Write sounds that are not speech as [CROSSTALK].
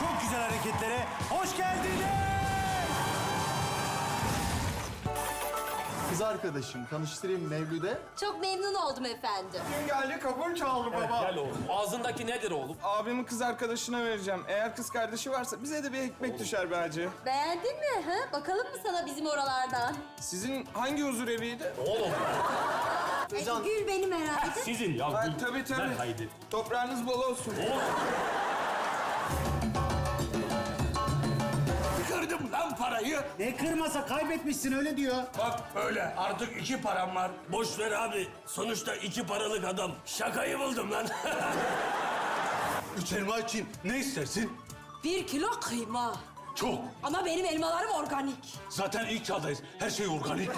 çok güzel hareketlere hoş geldiniz. Kız arkadaşım, tanıştırayım Mevlüt'e. Çok memnun oldum efendim. Gün geldi kapım çaldı baba. Gel oğlum. Ağzındaki nedir oğlum? Abimin kız arkadaşına vereceğim. Eğer kız kardeşi varsa bize de bir ekmek düşer be hacı. Beğendin mi? Ha? Bakalım mı sana bizim oralardan? Sizin hangi huzur eviydi? Oğlum. Ay, Gül benim herhalde. Sizin ya. Ha, Gül. tabii Ver tabii. haydi. Toprağınız bol olsun. Kırdım parayı. Ne kırmasa kaybetmişsin öyle diyor. Bak öyle artık iki param var. Boş ver abi. Sonuçta iki paralık adam. Şakayı buldum lan. [LAUGHS] Üç elma için ne istersin? Bir kilo kıyma. Çok. Ama benim elmalarım organik. Zaten ilk çağdayız. Her şey organik.